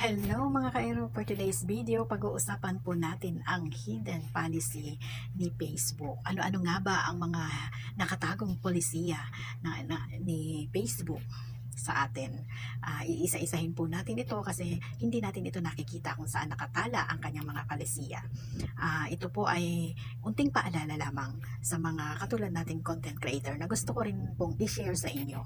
Hello mga ka-Aero, for today's video, pag-uusapan po natin ang hidden policy ni Facebook. Ano-ano nga ba ang mga nakatagong polisiya na, na, ni Facebook sa atin. Ah, iisa-isahin po natin ito kasi hindi natin ito nakikita kung saan nakatala ang kanyang mga palisiya. Ah, ito po ay unting paalala lamang sa mga katulad nating content creator na gusto ko rin pong i-share sa inyo.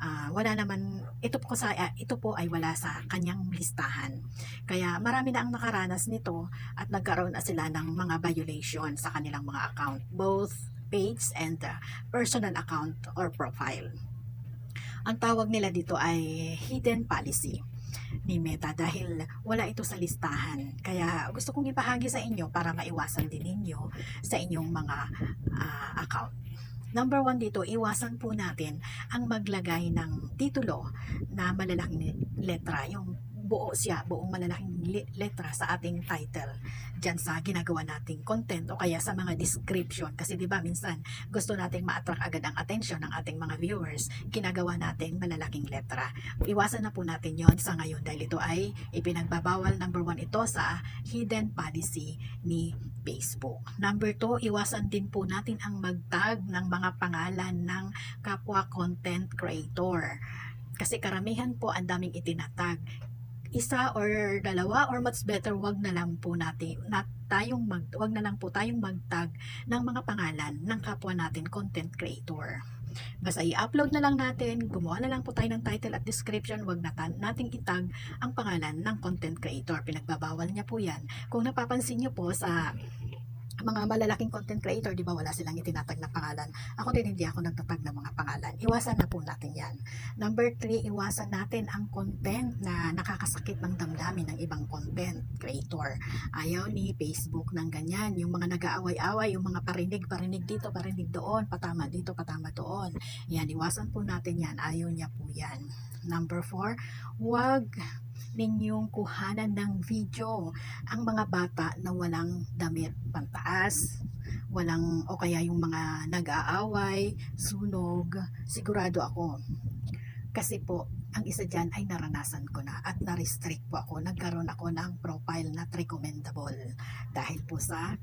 Ah, wala naman ito po sa ah, ito po ay wala sa kanyang listahan. Kaya marami na ang nakaranas nito at nagkaroon na sila ng mga violation sa kanilang mga account, both page and uh, personal account or profile. Ang tawag nila dito ay hidden policy ni Meta dahil wala ito sa listahan. Kaya gusto kong ipahagi sa inyo para maiwasan din ninyo sa inyong mga ah, account. Number one dito, iwasan po natin ang maglagay ng titulo na malalaking letra. Yung buo siya, buong malalaking letra sa ating title dyan sa ginagawa nating content o kaya sa mga description. Kasi di ba minsan gusto nating ma-attract agad ang attention ng ating mga viewers, ginagawa nating malalaking letra. Iwasan na po natin yon sa ngayon dahil ito ay ipinagbabawal number one ito sa hidden policy ni Facebook. Number two, iwasan din po natin ang magtag ng mga pangalan ng kapwa content creator. Kasi karamihan po ang daming itinatag isa or dalawa or much better wag na lang po natin na tayong mag wag na lang po tayong magtag ng mga pangalan ng kapwa natin content creator. Basta i-upload na lang natin, gumawa na lang po tayo ng title at description, wag na nating itag ang pangalan ng content creator. Pinagbabawal niya po yan. Kung napapansin niyo po sa mga malalaking content creator, di ba wala silang itinatag na pangalan. Ako din hindi ako nagtatag ng mga pangalan. Iwasan na po natin yan. Number three, iwasan natin ang content na nakakasakit ng damdamin ng ibang content creator. Ayaw ni Facebook ng ganyan. Yung mga nag-aaway-away, yung mga parinig-parinig dito, parinig doon, patama dito, patama doon. Yan, iwasan po natin yan. Ayaw niya po yan. Number four, wag ninyong kuhanan ng video ang mga bata na walang damit pantaas, walang o kaya yung mga nag-aaway, sunog, sigurado ako. Kasi po, ang isa dyan ay naranasan ko na at na-restrict po ako. Nagkaroon ako ng profile not recommendable dahil po sa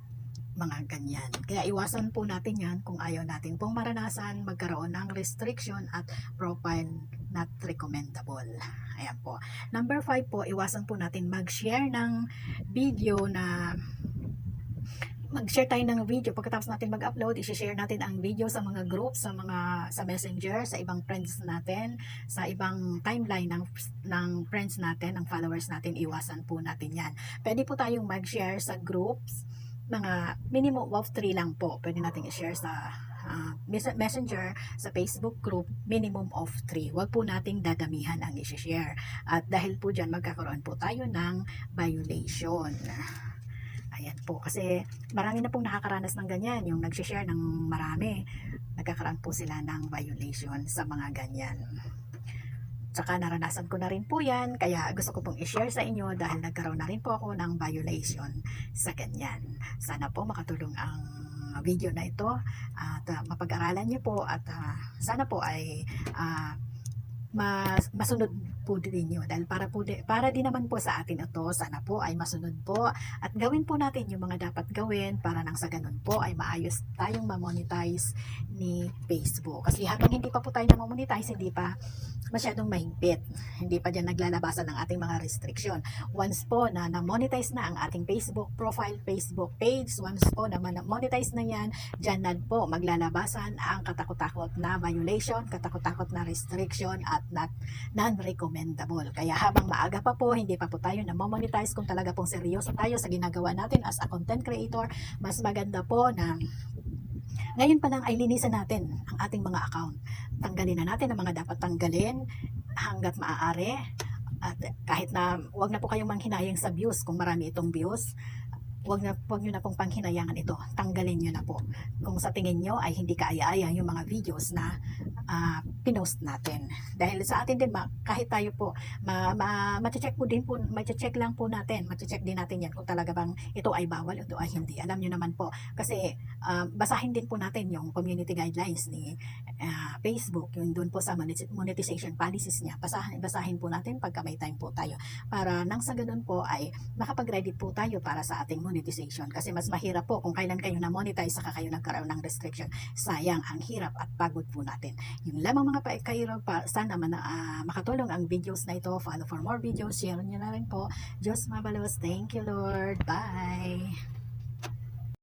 mga ganyan. Kaya iwasan po natin yan kung ayaw natin pong maranasan magkaroon ng restriction at profile not recommendable. Ayan po. Number 5 po, iwasan po natin mag-share ng video na mag-share tayo ng video. Pagkatapos natin mag-upload, i-share natin ang video sa mga group, sa mga sa Messenger, sa ibang friends natin, sa ibang timeline ng ng friends natin, ng followers natin, iwasan po natin 'yan. Pwede po tayong mag-share sa groups, mga minimum of 3 lang po. Pwede natin i-share sa mes- messenger sa Facebook group minimum of 3 wag po nating dadamihan ang i-share. At dahil po dyan magkakaroon po tayo ng violation Ayan po, kasi marami na pong nakakaranas ng ganyan, yung nag-share ng marami, nagkakaroon po sila ng violation sa mga ganyan. Tsaka naranasan ko na rin po yan, kaya gusto ko pong i-share sa inyo dahil nagkaroon na rin po ako ng violation sa ganyan. Sana po makatulong ang video na ito at ah, mapag-aralan niyo po at ah, sana po ay ah, mas masunod po din niyo dahil para po di- para din naman po sa atin ito sana po ay masunod po. At gawin po natin yung mga dapat gawin para nang sa ganun po ay maayos tayong ma-monetize ni Facebook. Kasi habang hindi pa po tayo na-monetize hindi pa masyadong mahigpit. Hindi pa dyan naglalabasan ng ating mga restriction once po na na-monetize na ang ating Facebook profile, Facebook page once po na monetize na yan dyan na po maglalabasan ang katakot-takot na violation katakot-takot na restriction at not non-recommendable. Kaya habang maaga pa po, hindi pa po tayo na monetize kung talaga pong seryoso tayo sa ginagawa natin as a content creator, mas maganda po na ngayon pa lang ay linisan natin ang ating mga account. Tanggalin na natin ang mga dapat tanggalin hanggat maaari. At kahit na wag na po kayong manghinayang sa views kung marami itong views, wag na wag niyo na pong panghinayangan ito. Tanggalin niyo na po. Kung sa tingin niyo ay hindi kaaya-aya yung mga videos na ah, pinost natin. Dahil sa atin din ma- kahit tayo po ma, ma, check po din po, check lang po natin, check din natin yan kung talaga bang ito ay bawal, ito ay hindi. Alam niyo naman po kasi ah, basahin din po natin yung community guidelines ni ah, Facebook, yung doon po sa monetiz- monetization policies niya. Basahin, basahin po natin pagka may time po tayo. Para nang sa ganun po ay makapag-ready po tayo para sa ating monetization. Kasi mas mahirap po kung kailan kayo na monetize saka kayo nagkaroon ng restriction. Sayang ang hirap at pagod po natin. Yung lamang mga pa kayo pa sana man, ah, makatulong ang videos na ito. Follow for more videos. Share nyo na rin po. Diyos mabalos. Thank you Lord. Bye